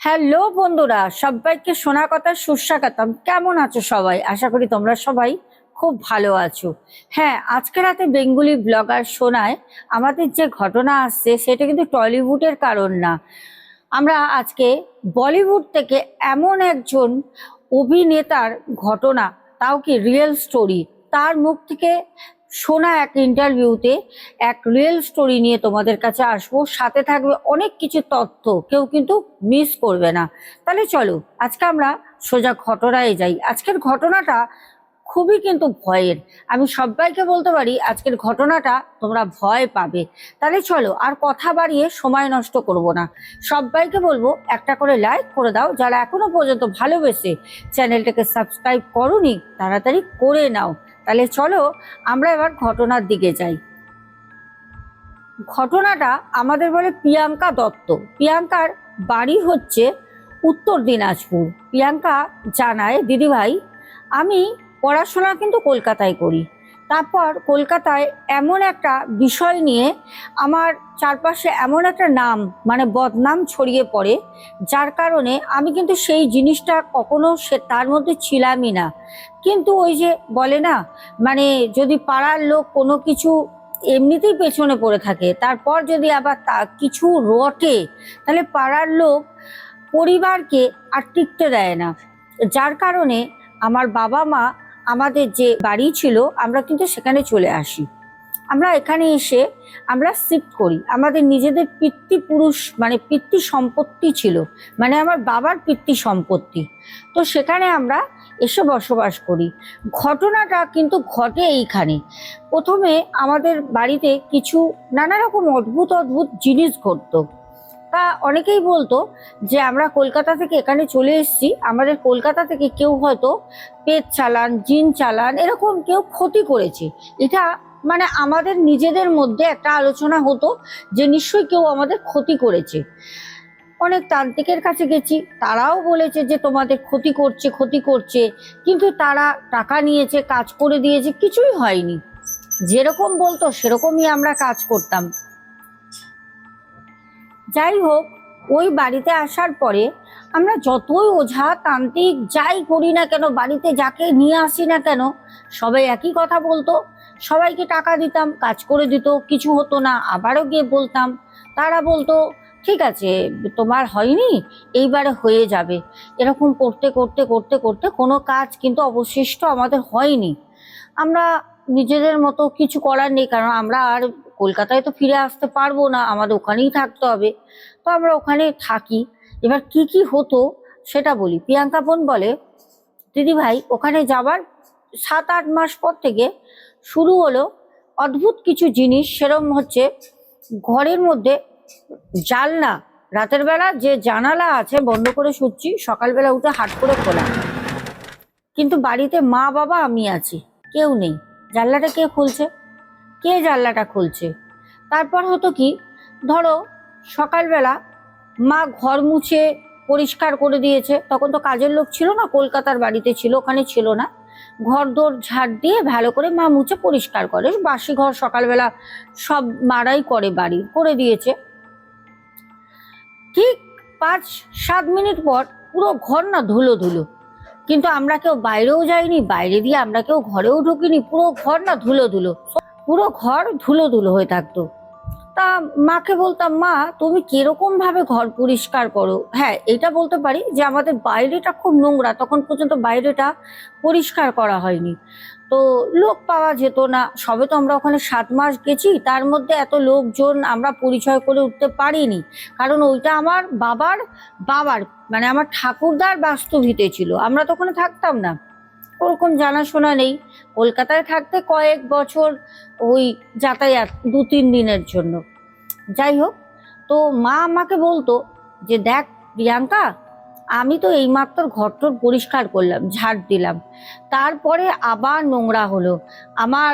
Hello বন্ধুরা, সবাইকে শোনা কথা, সুস্বাগতম। কেমন আছো সবাই? আশা করি তোমরা সবাই খুব ভালো আছো। হ্যাঁ আজকে রাতে বেঙ্গুলি ব্লগার শোনায় আমাদের যে ঘটনা আসছে, সেটা কিন্তু টলিউডের কারণ না। আমরা আজকে বলিউড থেকে এমন একজন অভিনেতার ঘটনা, তাও কি রিয়েল স্টোরি তার মুখ থেকে শোনা এক ইন্টারভিউতে এক রিয়েল স্টোরি নিয়ে তোমাদের কাছে আসব। সাথে থাকবে অনেক কিছু তথ্য, কেউ কিন্তু মিস করবে না। তাহলে চলো, আজকে আমরা সোজা ঘটনায় যাই। আজকের ঘটনাটা খুবই কিন্তু ভয়ের। আমি সবাইকে বলতে পারি, আজকের ঘটনাটা তোমরা ভয় পাবে। তাহলে চলো, আর কথা বাড়িয়ে সময় নষ্ট করব না। সবাইকে বলব, একটা করে লাইক করে দাও। যারা এখনও পর্যন্ত ভালোবেসে চ্যানেলটাকে সাবস্ক্রাইব করনি, তাড়াতাড়ি করে নাও। তাহলে চলো আমরা এবার ঘটনার দিকে যাই। ঘটনাটা আমাদের বলে প্রিয়াঙ্কা দত্ত। প্রিয়াঙ্কার বাড়ি হচ্ছে উত্তর দিনাজপুর। প্রিয়াঙ্কা জানায়, দিদিভাই, আমি পড়াশোনা কিন্তু কলকাতায় করি। তারপর কলকাতায় এমন একটা বিষয় নিয়ে আমার চারপাশে এমন একটা নাম মানে বদনাম ছড়িয়ে পড়ে, যার কারণে আমি কিন্তু সেই জিনিসটা কখনো সে তার মধ্যে ছিলামই না। কিন্তু ওই যে বলে না মানে যদি পাড়ার লোক কোনো কিছু এমনিতেই পেছনে পড়ে থাকে, তারপর যদি আবার তা কিছু রটে, তাহলে পাড়ার লোক পরিবারকে আর টিকতে দেয় না। যার কারণে আমার বাবা মা আমাদের যে বাড়ি ছিল, আমরা কিন্তু সেখানে চলে আসি। আমরা এখানে এসে আমরা শিফট করি। আমাদের নিজেদের পিতৃপুরুষ মানে পিতৃ সম্পত্তি ছিল। মানে আমার বাবার পিতৃ সম্পত্তি তো সেখানে আমরা এসে বসবাস করি। ঘটনাটা কিন্তু ঘটে এইখানে। প্রথমে আমাদের বাড়িতে কিছু নানা রকম অদ্ভুত অদ্ভুত জিনিস ঘটতো। তা অনেকেই বলতো যে আমরা কলকাতা থেকে এখানে চলে এসেছি। আমাদের কলকাতা থেকে কেউ হয়তো পেট চালান, জিন চালান, এরকম কেউ ক্ষতি করেছে। এটা মানে আমাদের নিজেদের মধ্যে একটা আলোচনা হতো যে নিশ্চয়ই কেউ আমাদের ক্ষতি করেছে। অনেক তান্ত্রিকের কাছে গেছি, তারাও বলেছে যে তোমাদের ক্ষতি করছে ক্ষতি করছে, কিন্তু তারা টাকা নিয়েছে, কাজ করে দিয়েছে, কিছুই হয়নি। যেরকম বলতো সেরকমই আমরা কাজ করতাম। যাই হোক, ওই বাড়িতে আসার পরে আমরা যতই ওঝা তান্ত্রিক যাই করি না কেন, বাড়িতে যাকে নিয়ে আসি না কেন, সবাই একই কথা বলতো। সবাইকে টাকা দিতাম, কাজ করে দিত, কিছু হতো না, আবারও গিয়ে বলতাম, তারা বলতো, ঠিক আছে, তোমার হয়নি, এইবারে হয়ে যাবে। এরকম করতে করতে করতে করতে কোনো কাজ কিন্তু অবশিষ্ট আমাদের হয়নি। আমরা নিজেদের মতো কিছু করার নেই, কারণ আমরা আর কলকাতায় তো ফিরে আসতে পারব না, আমাদের ওখানেই থাকতে হবে। তো আমরা ওখানে থাকি। এবার কি কি হতো সেটা বলি। প্রিয়াঙ্কা বোন বলে, দিদি ভাই, ওখানে যাবার সাত আট মাস পর থেকে শুরু হলো অদ্ভুত কিছু জিনিস। সেরম হচ্ছে ঘরের মধ্যে জানলা, রাতের বেলা যে জানালা আছে বন্ধ করে শুচ্ছি, সকালবেলা উঠে হাট করে খোলা। কিন্তু বাড়িতে মা বাবা আমি আছি, কেউ নেই। জানলাটা কে খুলছে? কে জানলাটা খুলছে? তারপর হতো কি, ধরো সকালবেলা মা ঘর মুছে পরিষ্কার করে দিয়েছে, তখন তো কাজের লোক ছিল না, কলকাতার বাড়িতে ছিল, ওখানে ছিল না। ঘর দোর ঝাড় দিয়ে ভালো করে মা মুছে পরিষ্কার করে, বাসি ঘর সকালবেলা সব মারাই করে বাড়ি করে দিয়েছে। ঠিক পাঁচ সাত মিনিট পর পুরো ঘর না ধুলো ধুলো। কিন্তু আমরা কেউ বাইরেও যাইনি, বাইরে দিয়ে আমরা কেউ ঘরেও ঢুকিনি, পুরো ঘর না ধুলো ধুলো। পুরো ঘর ধুলো ধুলো হয়ে থাকতো। তা মাকে বলতাম, মা, তুমি কীরকম ভাবে ঘর পরিষ্কার করো? হ্যাঁ এটা বলতে পারি যে আমাদের বাইরেটা খুব নোংরা, তখন পর্যন্ত বাইরেটা পরিষ্কার করা হয়নি। তো লোক পাওয়া যেত না, সবে তো আমরা ওখানে সাত মাস গেছি, তার মধ্যে এত লোকজন আমরা পরিচয় করে উঠতে পারিনি। কারণ ওইটা আমার বাবার বাবার মানে আমার ঠাকুরদার বাস্তুভিতে ছিল, আমরা তো ওখানে থাকতাম না। ওরকম জানাশোনা নেই। কলকাতায় থাকতে কয়েক বছর ওই যাতায়াত দু তিন দিনের জন্য। যাই হোক, তো মা আমাকে বলতো যে, দেখ প্রিয়াঙ্কা, আমি তো এইমাত্র ঘরটর পরিষ্কার করলাম, ঝাড় দিলাম। তারপরে আবার নোংরা হলো। আমার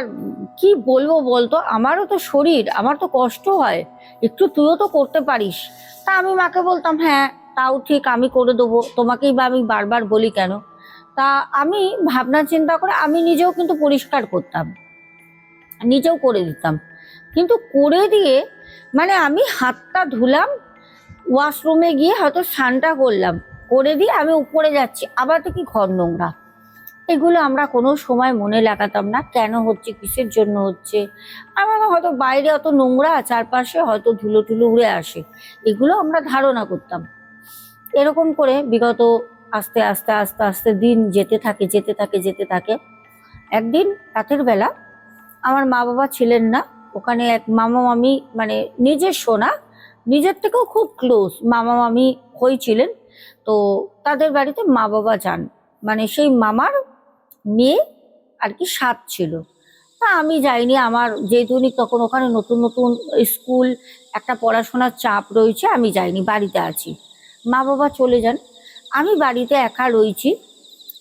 কি বলব বলতো, আমারও তো শরীর, আমার তো কষ্ট হয়। একটু তুইও তো করতে পারিস। তা আমি মাকে বলতাম হ্যাঁ তাও ঠিক, আমি করে দেবো। তোমাকেই বা আমি বারবার বলি কেন? তা আমি ভাবনা চিন্তা করে আমি নিজেও কিন্তু পরিষ্কার করতাম। নিজেও করে দিতাম। কিন্তু করে দিয়ে মানে আমি হাতটা ধুলাম ওয়াশরুমে গিয়ে হয়তো স্নানটা করলাম। করে দিয়ে আমি উপরে যাচ্ছি, আবার দেখি ঘর নোংরা। এগুলো আমরা কোনো সময় মনে লাগাতাম না, কেন হচ্ছে, কিসের জন্য হচ্ছে? আমরা হয়তো বাইরে অত নোংরা, চারপাশে হয়তো ধুলো টুলো উড়ে আসে। এগুলো আমরা ধারণা করতাম। এরকম করে বিগত আস্তে আস্তে আস্তে আস্তে দিন যেতে থাকে যেতে থাকে যেতে থাকে। একদিন রাতের বেলা আমার মা বাবা ছিলেন না। ওখানে এক মামা মামি মানে নিজের সোনা, নিজের থেকেও খুব ক্লোজ মামা মামি হয়েছিলেন তো তাদের বাড়িতে মা বাবা যান। মানে সেই মামার মেয়ে আর কি সাত ছিল। তা আমি যাইনি। আমার যেহেতু তখন ওখানে নতুন নতুন স্কুল, একটা পড়াশোনার চাপ রয়েছে, আমি যাইনি, বাড়িতে আছি। মা বাবা চলে যান। আমি বাড়িতে একা রয়েছি।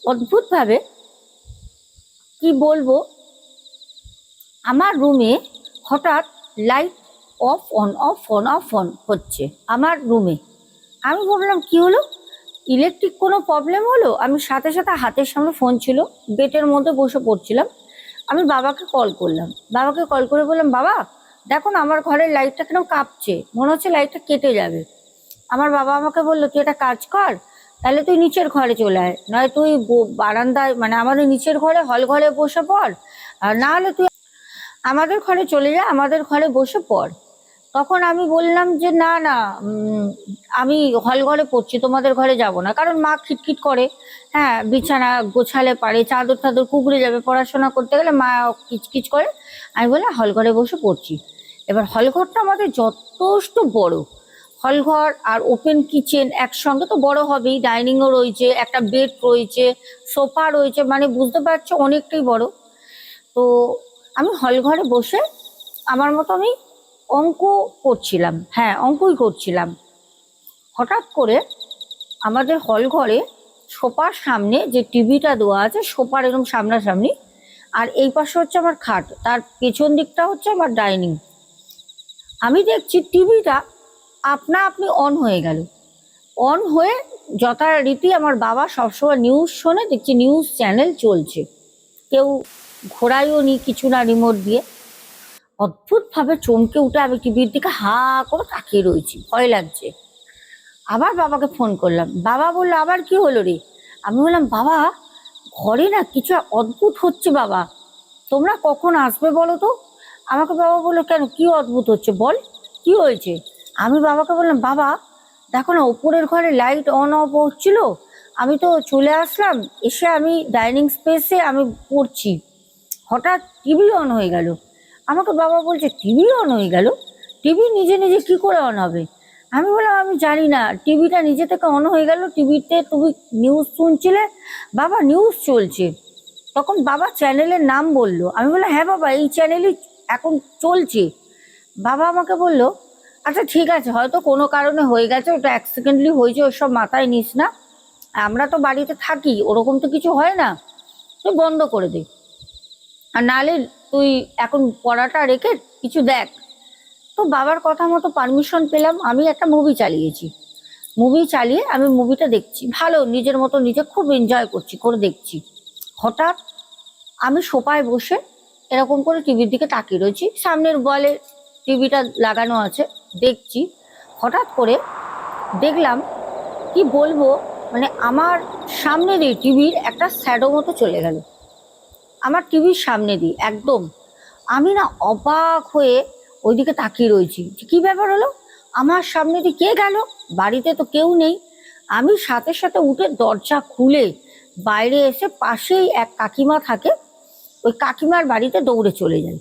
অদ্ভুতভাবে, কি বলব? আমার রুমে হঠাৎ light off on off on off on হচ্ছে আমার রুমে। আমি ভাবলাম, কি হলো? ইলেকট্রিক কোনো প্রবলেম হলো? আমি সাথে সাথে হাতের সামনে ফোন ছিল বেটের মধ্যে বসে পড়ছিলাম। আমি বাবাকে কল করলাম। বাবাকে কল করে বললাম, বাবা, দেখো না, আমার ঘরের লাইটটা কেন কাঁপছে। মনে হচ্ছে লাইটটা কেটে যাবে। আমার বাবা আমাকে বলল, তুই একটা কাজ কর তাহলে তুই নিচের ঘরে চলে আয়। নয় তুই বারান্দায় মানে আমাদের নিচের ঘরে, হল ঘরে বসে পড়। আর না হলে তুই আমাদের ঘরে চলে যা, আমাদের ঘরে বসে পড়। তখন আমি বললাম যে, না না আমি হল ঘরে পড়ছি, তোমাদের ঘরে যাব না। কারণ মা খিটখিট করে হ্যাঁ বিছানা গোছালে পারে, চাদর টাদর কুকুরে যাবে পড়াশোনা করতে গেলে মা কিচকিচ করে। আমি বললাম, হল ঘরে বসে পড়ছি। এবার হল ঘরটা আমাদের যথেষ্ট বড়। হল ঘর আর ওপেন কিচেন একসঙ্গে তো বড় হবেই ডাইনিংও রয়েছে, একটা বেড রয়েছে সোফা রয়েছে মানে বুঝতে পারছ অনেকটাই বড়। তো আমি হল ঘরে বসে আমার মতো আমি অঙ্ক করছিলাম হ্যাঁ অঙ্কই করছিলাম। হঠাৎ করে আমাদের হল ঘরে সোফার সামনে যে টিভিটা দেওয়া আছে সোপার এরকম সামনাসামনি, আর এই পাশে হচ্ছে আমার খাট, তার পেছন দিকটা হচ্ছে আমার ডাইনিং আমি দেখছি টিভিটা আপনা আপনি অন হয়ে গেল। অন হয়ে যথারীতি আমার বাবা সবসময় নিউজ শোনে, দেখছি নিউজ চ্যানেল চলছে। কেউ ঘোরাইও নি, কিছু না রিমোট দিয়ে। অদ্ভুতভাবে চমকে উঠে আমি টিভির দিকে হা করে তাকিয়ে রয়েছি, ভয় লাগছে। আবার বাবাকে ফোন করলাম। বাবা বলল, আবার কি হলো রে? আমি বললাম, বাবা, ঘরে না কিছু অদ্ভুত হচ্ছে বাবা। তোমরা কখন আসবে বলো তো? আমাকে বাবা বলল, কেন? কি অদ্ভুত হচ্ছে? বল, কি হয়েছে? আমি বাবাকে বললাম, বাবা, দেখো না ওপরের ঘরে লাইট অন অফ হচ্ছিল। আমি তো চলে আসলাম, এসে আমি ডাইনিং স্পেসে আমি পড়ছি। হঠাৎ টিভি অন হয়ে গেল। আমাকে বাবা বলছে টিভি অন হয়ে গেল? টিভি নিজে নিজে কি করে অন হবে? আমি বললাম, আমি জানি না টিভিটা নিজে থেকে অন হয়ে গেল। টিভিতে তুমি নিউজ শুনছিলে, বাবা নিউজ চলছে। তখন বাবা চ্যানেলের নাম বলল। আমি বললাম হ্যাঁ বাবা, এই চ্যানেলই এখন চলছে। বাবা আমাকে বলল আচ্ছা ঠিক আছে, হয়তো কোনো কারণে হয়ে গেছে, ওটা অ্যাক্সিডেন্টলি হয়েছে, ওসব মাথায় নিস না। আমরা তো বাড়িতে থাকি, ওরকম তো কিছু হয় না। তুই বন্ধ করে দে। আর নালে তুই এখন পড়াটা রেখে কিছু দেখ। তো বাবার কথা মতো পারমিশন পেলাম, আমি একটা মুভি চালিয়েছি। মুভি চালিয়ে আমি মুভিটা দেখছি। ভালো, নিজের মতো নিজে খুব এনজয় করছি, করে দেখছি। হঠাৎ আমি সোফায় বসে এরকম করে টিভির দিকে তাকিয়ে রয়েছি। সামনের বলে টিভিটা লাগানো আছে, দেখছি। হঠাৎ করে দেখলাম কি বলব মানে আমার সামনে দিয়ে টিভির একটা স্যাডো মতো চলে গেল। আমার টিভির সামনে দিয়ে, একদম। আমি না অবাক হয়ে ওইদিকে তাকিয়ে রয়েছি কি ব্যাপার হলো? আমার সামনে দিয়ে কে গেল? বাড়িতে তো কেউ নেই। আমি সাথে সাথে উঠে দরজা খুলে বাইরে এসে পাশেই এক কাকিমা থাকে। ওই কাকিমার বাড়িতে দৌড়ে চলে যাই।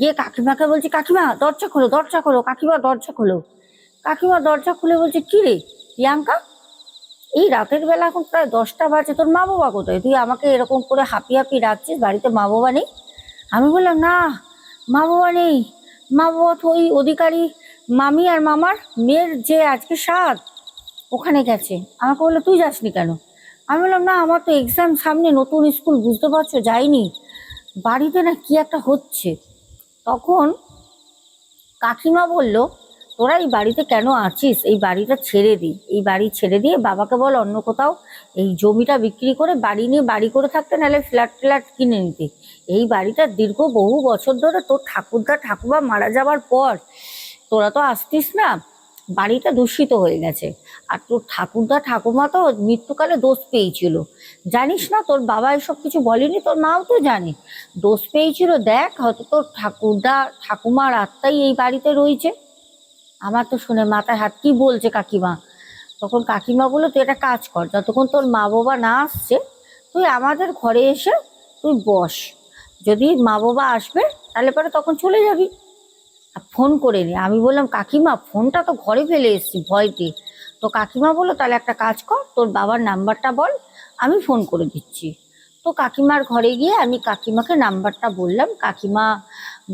গিয়ে কাকিমাকে বলছি, কাকিমা, দরজা খোলো দরজা খোলো, কাকিমা, দরজা খোলো। কাকিমা দরজা খুলে বলছে, কি রে, প্রিয়াঙ্কা? এই রাতের বেলা এখন প্রায় দশটা বাজে, তোর মা বাবা কোথায়? তুই আমাকে এরকম করে হাঁপি হাঁপি রাখছিস বাড়িতে মা বাবা নেই? আমি বললাম, না মা বাবা নেই। মা বাবা তো ওই অধিকারী, মামি আর মামার মেয়ের যে আজকে সাত, ওখানে গেছে। আমাকে বলল, তুই যাসনি কেন? আমি বললাম, না, আমার তো এক্সাম সামনে নতুন স্কুল, বুঝতে পারছ? যাইনি। বাড়িতে না কি একটা হচ্ছে? তখন কাকিমা বলল, তোরা এই বাড়িতে কেন আছিস? এই বাড়িটা ছেড়ে দি। এই বাড়ি ছেড়ে দিয়ে বাবাকে বল অন্য কোথাও এই জমিটা বিক্রি করে বাড়ি নিয়ে বাড়ি করে থাকতে, নাহলে ফ্ল্যাট ফ্ল্যাট কিনে নিতে। এই বাড়িটা দীর্ঘ বহু বছর ধরে তোর ঠাকুরদা ঠাকুমা মারা যাওয়ার পর তোরা তো আসতিস না। বাড়িটা দূষিত হয়ে গেছে। আর তোর ঠাকুরদা ঠাকুমা তো মৃত্যুকালে দোষ পেয়েছিল। জানিস না, তোর বাবা এসব কিছু বলেনি, তোর মাও তো জানে। দোষ পেয়েছিল, দেখ, হয়তো তোর ঠাকুরদা, ঠাকুমার আত্মাই এই বাড়িতে রয়েছে। আমার তো শুনে মাথায় হাত, কি বলছে কাকিমা? তখন কাকিমা বলল, তুই একটা কাজ কর, যতক্ষণ তোর মা বাবা না আসছে, তুই আমাদের ঘরে এসে তুই বস। যদি মা বাবা আসবে, তাহলে পরে তখন চলে যাবি। ফোন করে নি। আমি বললাম, কাকিমা, ফোনটা তো ঘরে ফেলে এসেছি ভয়তে তো কাকিমা বলল, তাহলে একটা কাজ কর, তোর বাবার নাম্বারটা বল, আমি ফোন করে দিচ্ছি। তো কাকিমার ঘরে গিয়ে আমি কাকিমাকে নাম্বারটা বললাম। কাকিমা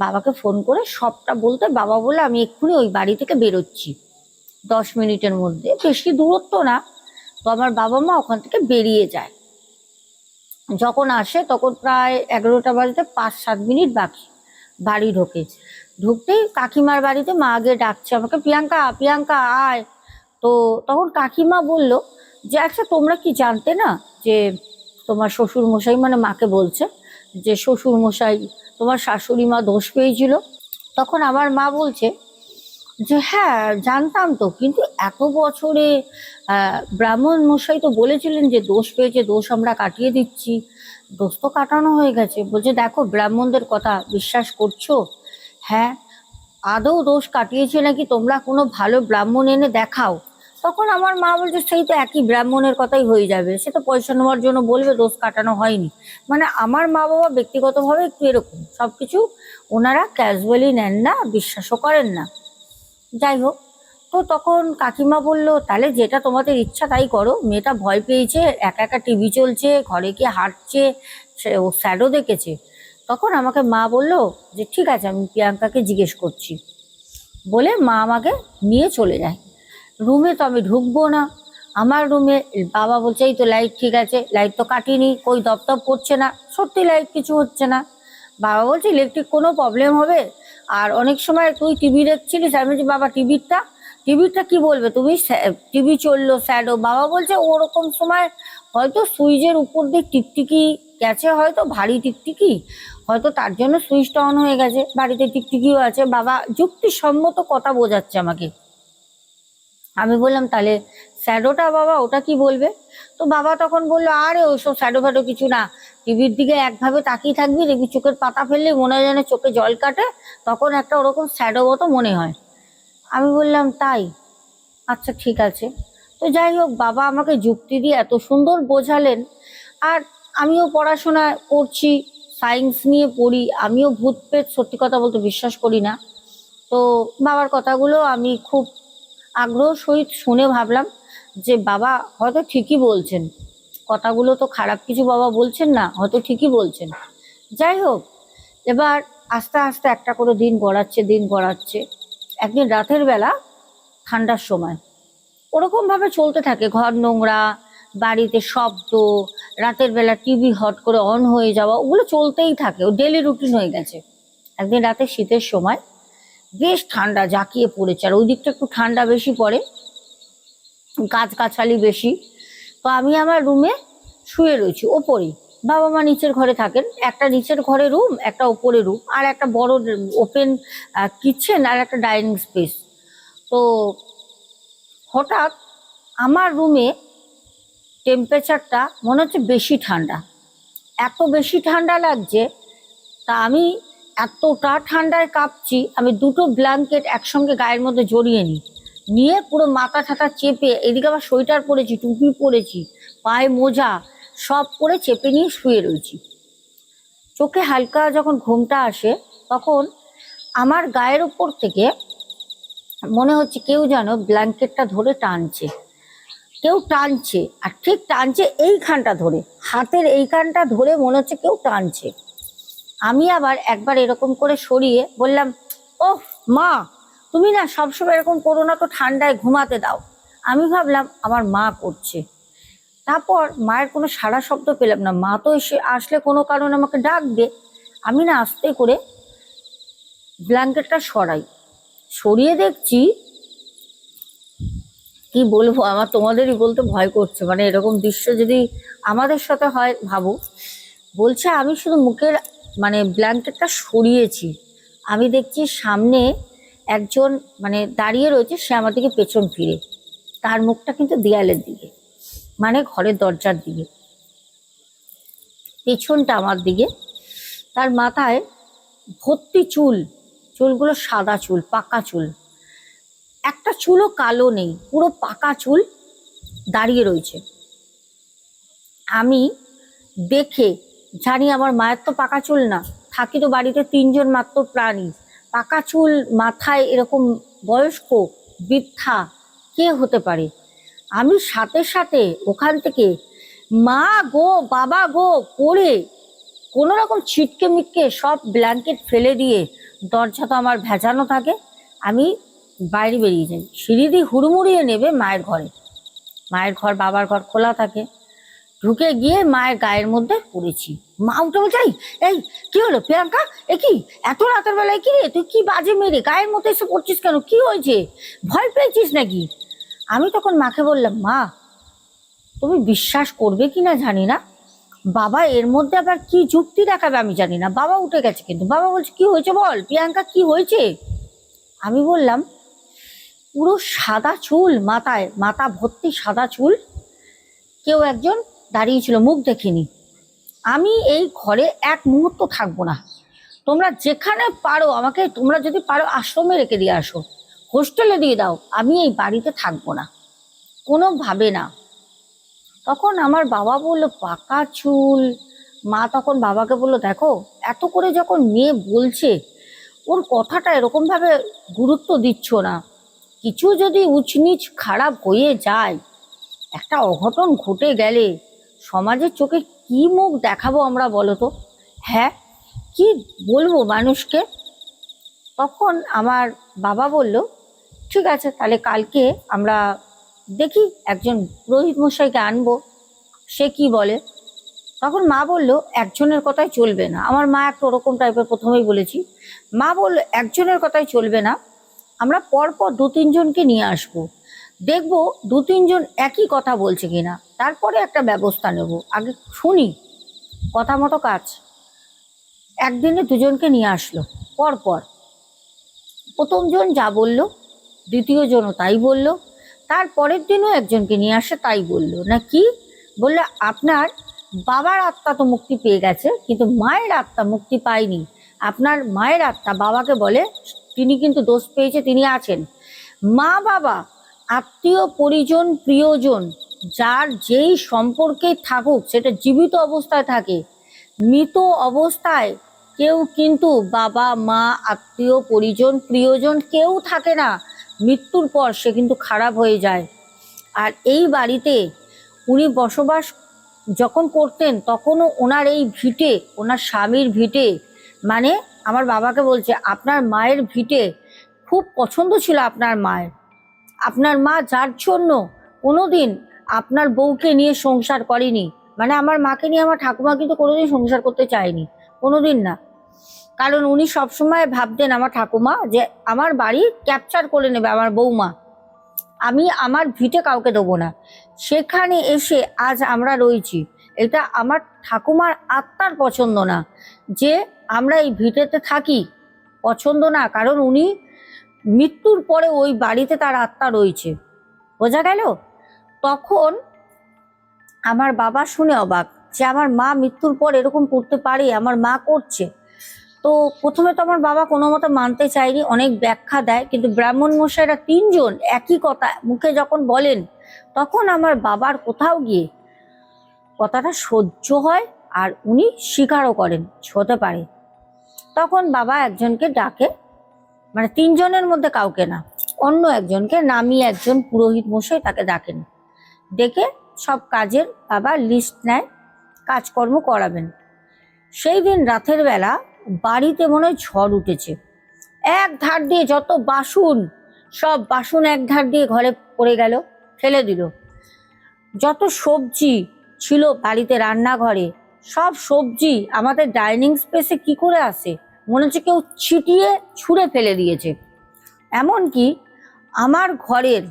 বাবাকে ফোন করে সবটা বলতে, বাবা বলে আমি এক্ষুনি ওই বাড়ি থেকে বেরোচ্ছি, দশ মিনিটের মধ্যে। বেশি দূরত্ব না, তো আমার বাবা মা ওখান থেকে বেরিয়ে যায়। যখন আসে, তখন প্রায় এগারোটা বাজতে পাঁচ সাত মিনিট বাকি, বাড়ি ঢোকে। ঢুকতেই কাকিমার বাড়িতে মা আগে ডাকছে আমাকে, প্রিয়াঙ্কা প্রিয়াঙ্কা, আয়। তো তখন কাকিমা বলল যে আচ্ছা তোমরা কি জানতে না যে তোমার শ্বশুর মশাই মানে মাকে বলছে, যে শ্বশুর মশাই তোমার শাশুড়ি মা দোষ পেয়েছিল? তখন আমার মা বলছে যে হ্যাঁ জানতাম তো, কিন্তু এত বছরে ব্রাহ্মণ মশাই তো বলেছিলেন যে দোষ পেয়েছে, দোষ আমরা কাটিয়ে দিচ্ছি। দোষ তো কাটানো হয়ে গেছে। বলছে, দেখো, ব্রাহ্মণদের কথা বিশ্বাস করছ? হ্যাঁ আদৌ দোষ কাটিয়েছে নাকি তোমরা কোনো ভালো ব্রাহ্মণ এনে দেখাও? তখন আমার মা বলছে, সেই তো একই ব্রাহ্মণের কথাই হয়ে যাবে, সে তো পয়সা নেওয়ার জন্য বলবে, দোষ কাটানো হয়নি। মানে আমার মা বাবা ব্যক্তিগতভাবে একটু এরকম সব কিছু ওনারা ক্যাজুয়ালি নেন না, বিশ্বাসও করেন না। যাই হোক, তো তখন কাকিমা বলল, তাহলে যেটা তোমাদের ইচ্ছা তাই করো, মেয়েটা ভয় পেয়েছে, একা একা টিভি চলছে, ঘরে গিয়ে হাঁটছে, সে ও স্যাডও দেখেছে। তখন আমাকে মা বলল যে, ঠিক আছে, আমি প্রিয়াঙ্কাকে জিজ্ঞেস করছি। বলে মা আমাকে নিয়ে চলে যায়। রুমে তো আমি ঢুকবো না। আমার রুমে বাবা বলছে, এই তো লাইট ঠিক আছে লাইট তো কাটিনি, কই দপদপ করছে না? সত্যি লাইট কিছু হচ্ছে না। বাবা বলছে ইলেকট্রিক কোনো প্রবলেম হবে? আর অনেক সময় তুই টিভি দেখছিলিস, আমি বলছি, বাবা টিভিটা টিভিটা কি বলবে? তুমি টিভি চলল স্যাডো বাবা বলছে, ওরকম সময় হয়তো সুইচের উপর দিয়ে টিকটিকি গেছে, হয়তো ভারী টিকটিকি হয়তো তার জন্য সুইচটা অন হয়ে গেছে, বাড়িতে টিকটিকিও আছে, বাবা যুক্তিসম্মত কথা বোঝাচ্ছে আমাকে। আমি বললাম, তাহলে স্যাডোটা বাবা, ওটা কি বলবে? তো বাবা তখন বলল, আরে ওইসব স্যাডো ফ্যাডো কিছু না, টিভির দিকে একভাবে তাকিয়ে থাকবি, দেখবি চোখের পাতা ফেললে মনে হয় যেন চোখে জল কাটে, তখন একটা ওরকম স্যাডো মতো মনে হয়। আমি বললাম, তাই? আচ্ছা ঠিক আছে। তো যাই হোক, বাবা আমাকে যুক্তি দিয়ে এত সুন্দর বোঝালেন, আর আমিও পড়াশোনা করছি সায়েন্স নিয়ে পড়ি, আমিও ভূত পেট সত্যি কথা বলতে বিশ্বাস করি না। তো বাবার কথাগুলো আমি খুব আগ্রহ সহিত শুনে ভাবলাম যে, বাবা হয়তো ঠিকই বলছেন। কথাগুলো তো খারাপ কিছু বাবা বলছেন না, হয়তো ঠিকই বলছেন। যাই হোক, এবার আস্তে আস্তে একটা করে দিন গড়াচ্ছে দিন গড়াচ্ছে। একদিন রাতের বেলা, ঠান্ডার সময়। ওরকমভাবে চলতে থাকে, ঘর নোংরা, বাড়িতে শব্দ রাতের বেলা টিভি হট করে অন হয়ে যাওয়া, ওগুলো চলতেই থাকে, ও ডেলি রুটিন হয়ে গেছে। একদিন রাতে শীতের সময় বেশ ঠান্ডা, জাঁকিয়ে পড়েছে, আর ওই দিকটা একটু ঠান্ডা বেশি পড়ে, গাছগাছালি বেশি। তো আমি আমার রুমে শুয়ে রয়েছি ওপরেই বাবা মা নিচের ঘরে থাকেন, একটা নিচের ঘরে রুম একটা ওপরে রুম আর একটা বড় ওপেন কিচেন আর একটা ডাইনিং স্পেস তো হঠাৎ আমার রুমে টেম্পারেচারটা মনে হচ্ছে বেশি ঠান্ডা। এত বেশি ঠান্ডা লাগছে, তা আমি এতটা ঠান্ডায় কাঁপছি, আমি দুটো ব্ল্যাঙ্কেট একসঙ্গে গায়ের মধ্যে জড়িয়ে নিই। নিয়ে পুরো মাথা ঠাটা চেপে, এদিকে আবার সোয়েটার পরেছি, টুপি পরেছি, পায়ে মোজা, সব পরে চেপে নিয়ে শুয়ে রয়েছি। চোখে হালকা যখন ঘুমটা আসে, তখন আমার গায়ের উপর থেকে মনে হচ্ছে কেউ যেন ব্ল্যাঙ্কেটটা ধরে টানছে। কেউ টানছে, আর ঠিক টানছে এইখানটা ধরে। হাতের এইখানটা ধরে মনে হচ্ছে কেউ টানছে। আমি আবার একবার এরকম করে সরিয়ে বললাম ও মা, তুমি না সবসময় এরকম করো না তো ঠান্ডায় ঘুমাতে দাও। আমি ভাবলাম, আমার মা করছে। তারপর মায়ের কোনো সারা শব্দ পেলাম না। মা তো এসে আসলে কোনো কারণে আমাকে ডাকবে। আমি না আস্তে করে ব্ল্যাঙ্কেটটা সরাই। সরিয়ে দেখছি কি বলব? আমার তোমাদেরই বলতে ভয় করছে। মানে এরকম দৃশ্য যদি আমাদের সাথে হয়, ভাবো। বলছে, আমি শুধু মুখের মানে ব্ল্যাঙ্কেটটা সরিয়েছি। আমি দেখছি সামনে একজন মানে দাঁড়িয়ে রয়েছে, সে আমার দিকে পেছন ফিরে। তার মুখটা কিন্তু দেয়ালের দিকে মানে ঘরের দরজার দিকে। পেছনটা আমার দিকে। তার মাথায় ভর্তি চুল, চুলগুলো সাদা চুল, পাকা চুল। একটা চুলও কালো নেই, পুরো পাকা চুল দাঁড়িয়ে রয়েছে। আমি দেখে জানি আমার মায়ের তো পাকা চুল না, থাকি তো বাড়িতে তিনজন মাত্র প্রাণী। পাকা চুল মাথায় এরকম বয়স্ক, বৃদ্ধা কে হতে পারে? আমি সাথে সাথে ওখান থেকে, মা গো, বাবা গো করে কোনো রকম ছিটকে মিটকে সব ব্ল্যাঙ্কেট ফেলে দিয়ে দরজা তো আমার ভেজানো থাকে। আমি বাইরে বেরিয়ে যাই সিঁড়ি দিয়ে হুড়মুড়িয়ে নেবে মায়ের ঘরে। মায়ের ঘর বাবার ঘর খোলা থাকে। ঢুকে গিয়ে মায়ের গায়ের মধ্যে পড়েছি। মা উঠে বলছে "এই, কি হলো প্রিয়াঙ্কা? এ কি? এত রাতের বেলায় কি রে? তুই কি বাজে মেরে গায়ের মধ্যে এসে পড়ছিস কেন? কি হয়েছে? ভয় পেয়েছিস নাকি? আমি তখন মাকে বললাম মা তুমি বিশ্বাস করবে কি না জানি না। বাবা এর মধ্যে আবার কি যুক্তি দেখাবে আমি জানি না। বাবা উঠে গেছে কিন্তু। বাবা বলছে কি হয়েছে বল? প্রিয়াঙ্কা কি হয়েছে? আমি বললাম পুরো সাদা চুল, মাথায়, মাথা ভর্তি সাদা চুল। কেউ একজন দাঁড়িয়েছিল, মুখ দেখিনি। আমি এই ঘরে এক মুহূর্ত থাকব না। তোমরা যেখানে পারো আমাকে, তোমরা যদি পারো আশ্রমে রেখে দিয়ে আসো। হোস্টেলে দিয়ে দাও, আমি এই বাড়িতে থাকব না। কোনোভাবে না। তখন আমার বাবা বলল, পাকা চুল। মা তখন বাবাকে বলল, দেখো, এত করে যখন মেয়ে বলছে, ওর কথাটা এরকমভাবে গুরুত্ব দিচ্ছ না। কিছু যদি উচনিচ খারাপ হয়ে যায়, একটা অঘটন ঘটে গেলে সমাজের চোখে কি মুখ দেখাবো আমরা বলো তো? হ্যাঁ কি বলব মানুষকে? তখন আমার বাবা বলল, ঠিক আছে, তাহলে কালকে আমরা দেখি, একজন পুরোহিত মশাইকে আনব। সে কি বলে? তখন মা বলল, একজনের কথাই চলবে না। আমার মা একটা ওরকম টাইপের প্রথমেই বলেছি। মা বলল, একজনের কথাই চলবে না। আমরা পরপর দু তিনজনকে নিয়ে আসব। দেখব দু তিনজন একই কথা বলছে কিনা। তারপরে একটা ব্যবস্থা নেব। আগে শুনি। কথা মতো কাজ। একদিনে দুজনকে নিয়ে আসলো, পরপর। প্রথমজন যা বলল, দ্বিতীয় জনও তাই বলল, তার পরের দিনও একজনকে নিয়ে আসে তাই বলল। না কি? বললে, আপনার বাবার আত্মা তো মুক্তি পেয়ে গেছে, কিন্তু মায়ের আত্মা মুক্তি পায়নি। আপনার মায়ের আত্মা বাবাকে বলে তিনি কিন্তু দোষ পেয়েছে, তিনি আছেন। মা বাবা, আত্মীয় পরিজন, প্রিয়জন, যার যেই সম্পর্কে থাকুক, সেটা জীবিত অবস্থায় থাকে। মৃত অবস্থায় কেউ কিন্তু বাবা, মা, আত্মীয় পরিজন, প্রিয়জন কেউ থাকে না। মৃত্যুর পর সে কিন্তু খারাপ হয়ে যায়। আর এই বাড়িতে উনি বসবাস যখন করতেন, তখনও ওনার এই ভিটে, ওনার স্বামীর ভিটে মানে আমার বাবাকে বলছে, আপনার মায়ের ভিটে খুব পছন্দ ছিল আপনার মায়ের। আপনার মা যার জন্য কোনোদিন আপনার বউকে নিয়ে সংসার করেনি মানে আমার মাকে নিয়ে আমার ঠাকুমা কিন্তু কোনোদিন সংসার করতে চায়নি, কোনোদিন না। কারণ উনি সবসময় ভাবতেন আমার ঠাকুমা যে আমার বাড়ি ক্যাপচার করে নেবে আমার বৌমা আমি আমার ভিটে কাউকে দেবো না। সেখানে এসে আজ আমরা রয়েছি। এটা আমার ঠাকুমার আত্মার পছন্দ না। যে আমরা এই ভিটেতে থাকি, পছন্দ না, কারণ উনি মৃত্যুর পরে ওই বাড়িতে তার আত্মা রয়েছে। বোঝা গেল? তখন আমার বাবা শুনে অবাক যে আমার মা মৃত্যুর পর এরকম করতে পারে, আমার মা করছে। তো প্রথমে তো আমার বাবা কোনো মতো মানতে চায়নি, অনেক ব্যাখ্যা দেয়, কিন্তু ব্রাহ্মণ মশাইরা তিনজন একই কথা মুখে যখন বলেন, তখন আমার বাবার কোথাও গিয়ে কথাটা সহ্য হয় আর উনি স্বীকারও করেন, হতে পারে। তখন বাবা একজনকে ডাকে মানে তিনজনের মধ্যে কাউকে না, অন্য একজনকে নামিয়ে একজন পুরোহিত মশাই তাকে ডাকেন। ডেকে সব কাজের বাবা লিস্ট নেয়, কাজকর্ম করাবেন। সেই দিন রাতের বেলা বাড়িতে মনে হয় ঝড় উঠেছে। এক ধার দিয়ে যত বাসন, সব বাসন এক ধার দিয়ে ঘরে পড়ে গেল, ফেলে দিল। যত সবজি ছিল বাড়িতে রান্নাঘরে। সব সবজি আমাদের ডাইনিং স্পেসে কি করে আসে? মনে হচ্ছে কেউ ছিটিয়ে ছুঁড়ে ফেলে দিয়েছে। এমনকি আমার ঘরের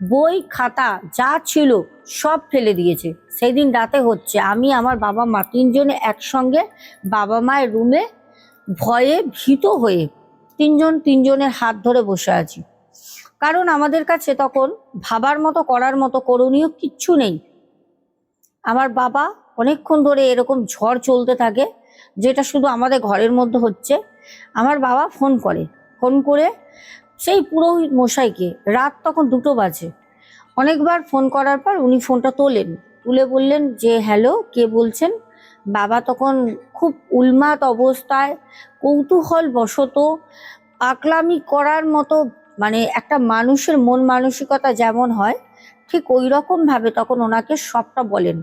বই, খাতা যা ছিল সব ফেলে দিয়েছে। সেই দিন রাতে হচ্ছে আমি, আমার বাবা মা তিনজনে একসঙ্গে বাবা মায়ের রুমে ভয়ে ভীত হয়ে তিনজন তিনজনের হাত ধরে বসে আছি। কারণ আমাদের কাছে তখন ভাবার মতো, করার মতো করণীয় কিচ্ছু নেই। আমার বাবা অনেকক্ষণ ধরে এরকম ঝড় চলতে থাকে, যেটা শুধু আমাদের ঘরের মধ্যে হচ্ছে। আমার বাবা ফোন করে ফোন করে সেই পুরোহিত মশাইকে, রাত তখন দুটো বাজে। অনেকবার ফোন করার পর উনি ফোনটা তোলেন, তুলে বললেন যে, হ্যালো, কে বলছেন? বাবা তখন খুব উন্মাদ অবস্থায় কৌতূহল বশত পাকলামি করার মতো মানে একটা মানুষের মন মানসিকতা যেমন হয় ঠিক ওই রকম ভাবে তখন ওনাকে সবটা বলেন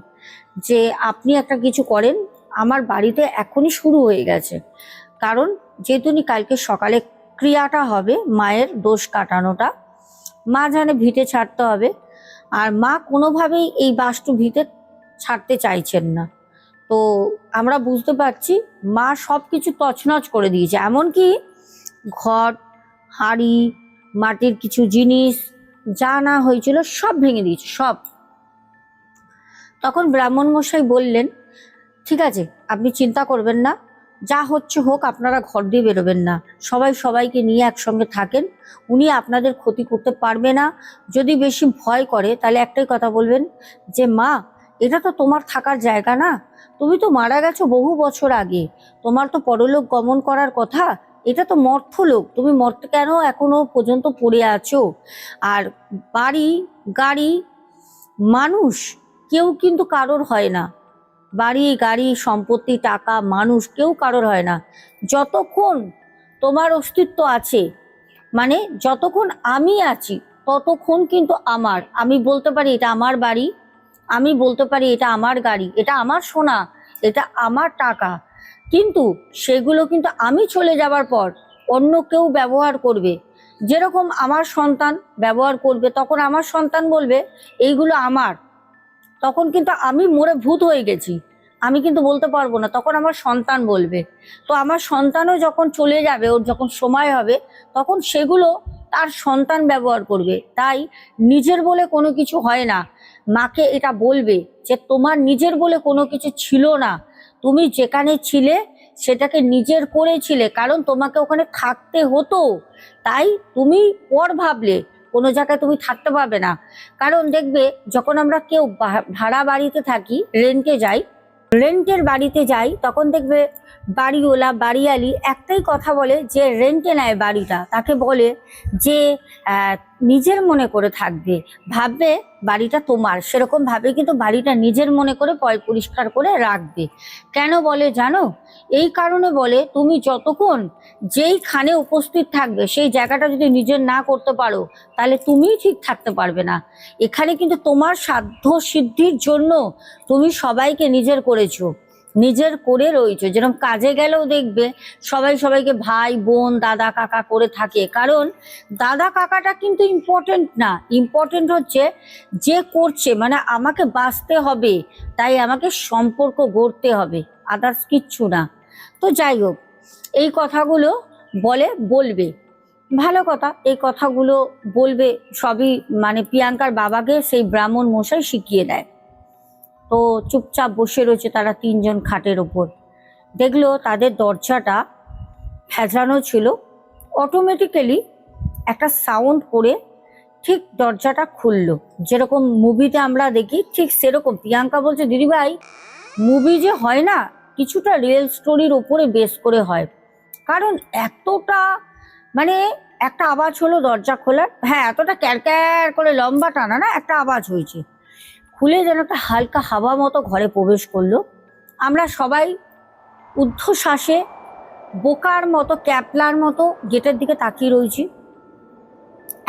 যে, আপনি একটা কিছু করেন, আমার বাড়িতে এখনই শুরু হয়ে গেছে। কারণ যেহেতু উনি কালকে সকালে ক্রিয়াটা হবে, মায়ের দোষ কাটানোটা, মা জানে ভিটে ছাড়তে হবে, আর মা কোনোভাবেই এই বাস্তু ভিটে ছাড়তে চাইছেন না। তো আমরা বুঝতে পারছি, মা সব কিছু তছনছ করে দিয়েছে। এমনকি ঘর, হাড়ি, মাটির কিছু জিনিস যা না হয়েছিল সব ভেঙে দিয়েছে, সব। তখন ব্রাহ্মণ মশাই বললেন, ঠিক আছে, আপনি চিন্তা করবেন না, যা হচ্ছে হোক আপনারা ঘর দিয়ে বেরোবেন না। সবাই সবাইকে নিয়ে একসঙ্গে থাকেন, উনি আপনাদের ক্ষতি করতে পারবে না। যদি বেশি ভয় করে, তাহলে একটাই কথা বলবেন যে, মা, এটা তো তোমার থাকার জায়গা না। তুমি তো মারা গেছো বহু বছর আগে। তোমার তো পরলোক গমন করার কথা এটা তো মর্থলোক তুমি মর্থ কেন এখনও পর্যন্ত পড়ে আছো? আর বাড়ি, গাড়ি, মানুষ, কেউ কিন্তু কারোর হয় না। বাড়ি, গাড়ি, সম্পত্তি, টাকা, মানুষ, কেউ কারোর হয় না। যতক্ষণ তোমার অস্তিত্ব আছে মানে যতক্ষণ আমি আছি, ততক্ষণ কিন্তু আমার। আমি বলতে পারি এটা আমার বাড়ি, আমি বলতে পারি এটা আমার গাড়ি, এটা আমার সোনা, এটা আমার টাকা। কিন্তু সেগুলো কিন্তু আমি চলে যাবার পর অন্য কেউ ব্যবহার করবে। যেরকম আমার সন্তান ব্যবহার করবে, তখন আমার সন্তান বলবে, এইগুলো আমার। তখন কিন্তু আমি মরে ভূত হয়ে গেছি। আমি কিন্তু বলতে পারব না, তখন আমার সন্তান বলবে। তো আমার সন্তানও যখন চলে যাবে, ওর যখন সময় হবে, তখন সেগুলো তার সন্তান ব্যবহার করবে। তাই নিজের বলে কোনো কিছু হয় না। মাকে এটা বলবে যে, তোমার নিজের বলে কোনো কিছু ছিল না। তুমি যেখানে ছিলে, সেটাকে নিজের করেছিলে, কারণ তোমাকে ওখানে থাকতে হতো। তাই তুমি পর ভাবলে, কোনো জায়গায় তুমি থাকতে পারবে না। কারণ দেখবে, যখন আমরা কেউ ভাড়া বাড়িতে থাকি রেন্টে যাই রেন্টের বাড়িতে যাই, তখন দেখবে বাড়িওয়ালা, বাড়িয়ালি একটাই কথা বলে যে রেন্টে নেয় বাড়িটা। তাকে বলে যে নিজের মনে করে থাকবে। ভাববে বাড়িটা তোমার। সেরকম ভাবে কিন্তু বাড়িটা নিজের মনে করে পয় পরিষ্কার করে রাখবে। কেন বলে জানো? এই কারণে বলে, তুমি যতক্ষণ যেইখানে উপস্থিত থাকবে, সেই জায়গাটা যদি নিজের না করতে পারো, তাহলে তুমিই ঠিক থাকতে পারবে না। এখানে কিন্তু তোমার সাধ্য সিদ্ধির জন্য তুমি সবাইকে নিজের করেছ। নিজের করে রয়েছে। যেরকম কাজে গেলেও দেখবে সবাই সবাইকে ভাই, বোন, দাদা, কাকা করে থাকে। কারণ দাদা, কাকাটা কিন্তু ইম্পর্টেন্ট না। ইম্পর্টেন্ট হচ্ছে যে করছে মানে আমাকে বাঁচতে হবে, তাই আমাকে সম্পর্ক গড়তে হবে। আদার্স কিচ্ছু না। তো যাই হোক, এই কথাগুলো বলে বলবে। ভালো কথা, এই কথাগুলো বলবে সবই মানে প্রিয়াঙ্কার বাবাকে সেই ব্রাহ্মণ মশাই শিখিয়ে দেয়। তো চুপচাপ বসে রয়েছে তারা তিনজন খাটের ওপর। দেখল তাদের দরজাটা ভেজানো ছিল। অটোমেটিক্যালি একটা সাউন্ড করে ঠিক দরজাটা খুললো। যেরকম মুভিতে আমরা দেখি, ঠিক সেরকম। প্রিয়াঙ্কা বলছে দিদিভাই মুভি যে হয় না, কিছুটা রিয়েল স্টোরির ওপরে বেস করে হয়। কারণ এতটা মানে একটা আওয়াজ হলো দরজা খোলার। হ্যাঁ এতটা ক্যার ক্যার করে লম্বা টানা না, একটা আওয়াজ হয়েছে। খুলে যেন একটা হালকা হাওয়া মতো ঘরে প্রবেশ করল। আমরা সবাই ঊর্ধ্বশ্বাসে বোকার মতো, ক্যাপলার মতো গেটের দিকে তাকিয়ে রয়েছি।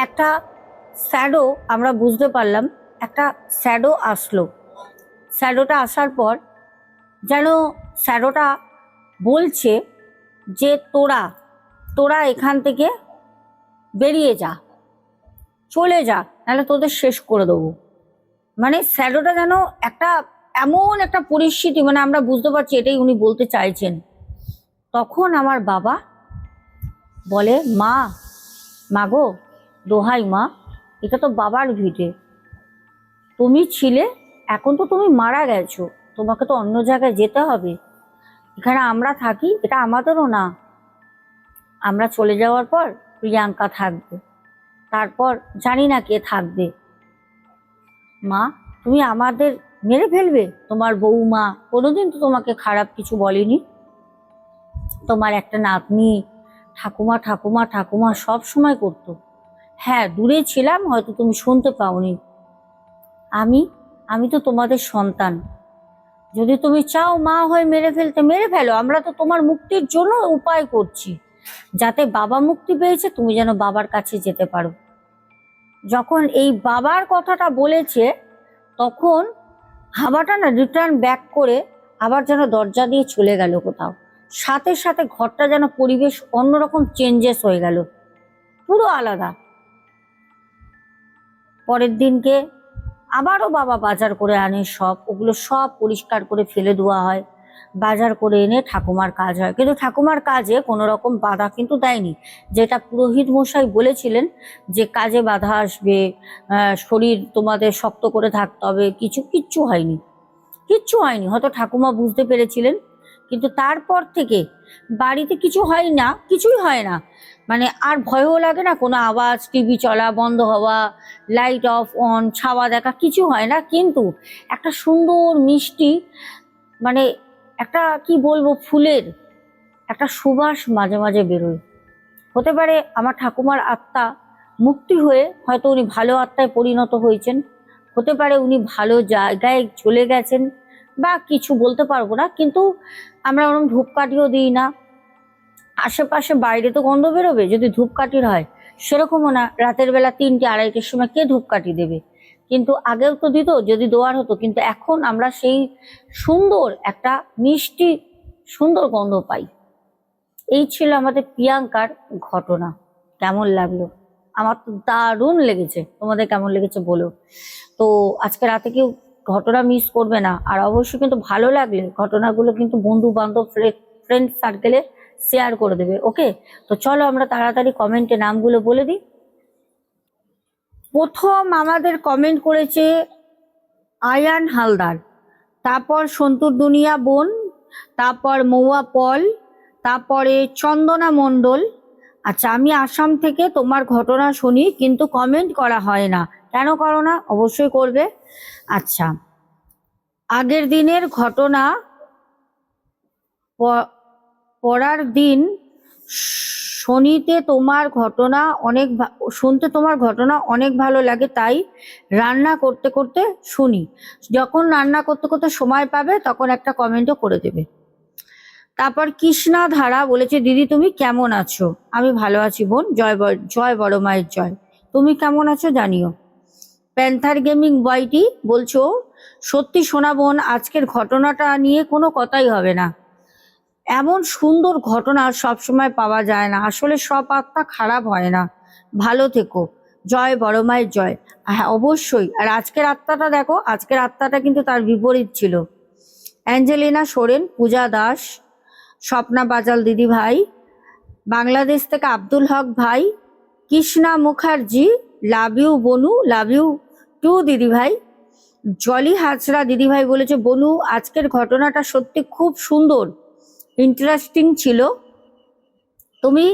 একটা স্যাডো আমরা বুঝতে পারলাম, একটা স্যাডো আসলো। স্যাডোটা আসার পর যেন স্যাডোটা বলছে যে, তোরা তোরা এখান থেকে বেরিয়ে যা, চলে যা, নাহলে তোদের শেষ করে দেবো। মানে স্যাডোটা যেন একটা এমন একটা পরিস্থিতি মানে আমরা বুঝতে পারছি এটাই উনি বলতে চাইছেন। তখন আমার বাবা বলে, মা মাগো দোহাই মা, এটা তো বাবার ভিটে। তুমি ছিলে, এখন তো তুমি মারা গেছো, তোমাকে তো অন্য জায়গায় যেতে হবে। এখানে আমরা থাকি, এটা আমাদেরও না। আমরা চলে যাওয়ার পর প্রিয়াঙ্কা থাকবে। তারপর জানি না কে থাকবে। মা, তুমি আমাদের মেরে ফেলবে? তোমার বৌমা কোনোদিন তো তোমাকে খারাপ কিছু বলেনি। তোমার একটা নাতনি, ঠাকুমা ঠাকুমা ঠাকুমা সব সময় করতো। হ্যাঁ দূরে ছিলাম, হয়তো তুমি শুনতে পাওনি। আমি আমি তো তোমাদের সন্তান। যদি তুমি চাও মা হয়ে মেরে ফেলতে, মেরে ফেলো। আমরা তো তোমার মুক্তির জন্য উপায় করছি। যাতে বাবা মুক্তি পেয়েছে, তুমি যেন বাবার কাছে যেতে পারো। যখন এই বাবার কথাটা বলেছে, তখন হাওয়াটা না রিটার্ন ব্যাক করে আবার যেন দরজা দিয়ে চলে গেল কোথাও। সাথে সাথে ঘরটা যেন পরিবেশ অন্যরকম চেঞ্জেস হয়ে গেল। পুরো আলাদা। পরের দিনকে আবারও বাবা বাজার করে আনে সব। ওগুলো সব পরিষ্কার করে ফেলে দেওয়া হয়। বাজার করে এনে ঠাকুমার কাজ হয়। কিন্তু ঠাকুমার কাজে কোনো রকম বাধা কিন্তু দেয়নি। যেটা পুরোহিত মশাই বলেছিলেন যে, কাজে বাধা আসবে শরীর তোমাদের শক্ত করে থাকতে হবে। কিছু, কিচ্ছু হয়নি। কিচ্ছু হয়নি। হয়তো ঠাকুমা বুঝতে পেরেছিলেন। কিন্তু তারপর থেকে বাড়িতে কিছু হয় না, কিছুই হয় না। মানে আর ভয়ও লাগে না, কোনো আওয়াজ, টিভি চলা, বন্ধ হওয়া, লাইট অফ, অন, ছাওয়া দেখা, কিছু হয় না। কিন্তু একটা সুন্দর মিষ্টি মানে একটা, কি বলব, ফুলের একটা সুবাস মাঝে মাঝে বেরোয়। হতে পারে আমার ঠাকুমার আত্মা মুক্তি হয়ে হয়তো উনি ভালো আত্মায় পরিণত হয়েছেন। হতে পারে উনি ভালো জায়গায় চলে গেছেন বা কিছু বলতে পারব না, কিন্তু আমরা ওরকম ধূপকাঠিও দিই না। আশেপাশে বাইরে তো গন্ধ বেরোবে, যদি ধূপকাঠির হয়। সেরকমও না, রাতের বেলা তিনটে, আড়াইটের সময় কে ধূপকাঠি দেবে? কিন্তু আগেও তো দিত, যদি দোয়ার হতো। কিন্তু এখন আমরা সেই সুন্দর একটা মিষ্টি, সুন্দর গন্ধ পাই। এই ছিল আমাদের প্রিয়াঙ্কার ঘটনা। কেমন লাগল? আমার তো দারুণ লেগেছে। তোমাদের কেমন লেগেছে বলো। তো আজকে রাতে কেউ ঘটনা মিস করবে না। আর অবশ্যই কিন্তু ভালো লাগলে ঘটনাগুলো কিন্তু বন্ধু বান্ধব ফ্রেন্ড সার্কেলে শেয়ার করে দেবে ওকে তো চলো আমরা তাড়াতাড়ি কমেন্টে নামগুলো বলে দিই। প্রথম আমাদের কমেন্ট করেছে আয়ান হালদার। তারপর সন্তুর দুনিয়া বোন, তারপর মৌয়া পল, তারপরে চন্দনা মণ্ডল। আচ্ছা আমি আসাম থেকে তোমার ঘটনা শুনি, কিন্তু কমেন্ট করা হয় না। কেন করো না? অবশ্যই করবে। আচ্ছা আগের দিনের ঘটনা পড়ার দিন শনিতে তোমার ঘটনা অনেক শুনতে তোমার ঘটনা অনেক ভালো লাগে, তাই রান্না করতে করতে শুনি। যখন রান্না করতে করতে সময় পাবে, তখন একটা কমেন্টও করে দেবে। তারপর কৃষ্ণা ধারা বলেছে, দিদি, তুমি কেমন আছো? আমি ভালো আছি বোন, জয় জয় বড় মায়ের জয়। তুমি কেমন আছো জানিও? প্যান্থার গেমিং বয়টি বলছো, সত্যি শোনা বোন, আজকের ঘটনাটা নিয়ে কোনো কথাই হবে না। এমন সুন্দর ঘটনা সবসময় পাওয়া যায় না। আসলে সব আত্মা খারাপ হয় না। ভালো থেকো। জয় বড় মায়ের জয়। হ্যাঁ অবশ্যই। আর আজকের আত্মাটা দেখো, আজকের আত্মাটা কিন্তু তার বিপরীত ছিল। অ্যাঞ্জেলিনা সোরেন, পূজা দাস, স্বপ্না বাজাল দিদি ভাই, বাংলাদেশ থেকে আব্দুল হক ভাই, কৃষ্ণা মুখার্জি, লাভ ইউ বনু, লাভ ইউ টু দিদি ভাই, জলি হাজরা দিদি ভাই বলেছে, বনু, আজকের ঘটনাটা সত্যি খুব সুন্দর। ইন্টারেস্টিং ছিল। তুমি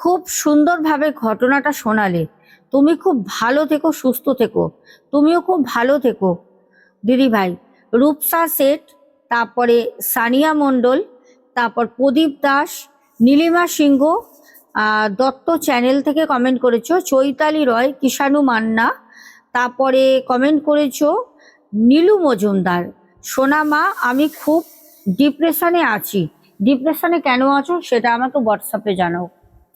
খুব সুন্দরভাবে ঘটনাটা শোনালে। তুমি খুব ভালো থেকো, সুস্থ থেকো। তুমিও খুব ভালো থেকো। দিদি ভাই, রূপসা শেঠ তারপরে সানিয়া মণ্ডল, তারপর প্রদীপ দাস, নীলিমা সিংহ দত্ত চ্যানেল থেকে কমেন্ট করেছ, চৈতালি রয়, কিষাণু মান্না, তারপরে কমেন্ট করেছ, নীলু মজুমদার। সোনা মা, আমি খুব ডিপ্রেশনে আছি। ডিপ্রেশনে কেন আছো সেটা আমাকে হোয়াটসঅ্যাপে জানাও,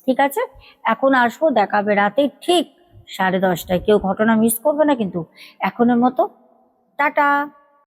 ঠিক আছে? এখন আসব, দেখাবে রাতে, ঠিক সাড়ে দশটায়। কেউ ঘটনা মিস করবে না কিন্তু। এখনের মতো, টাটা!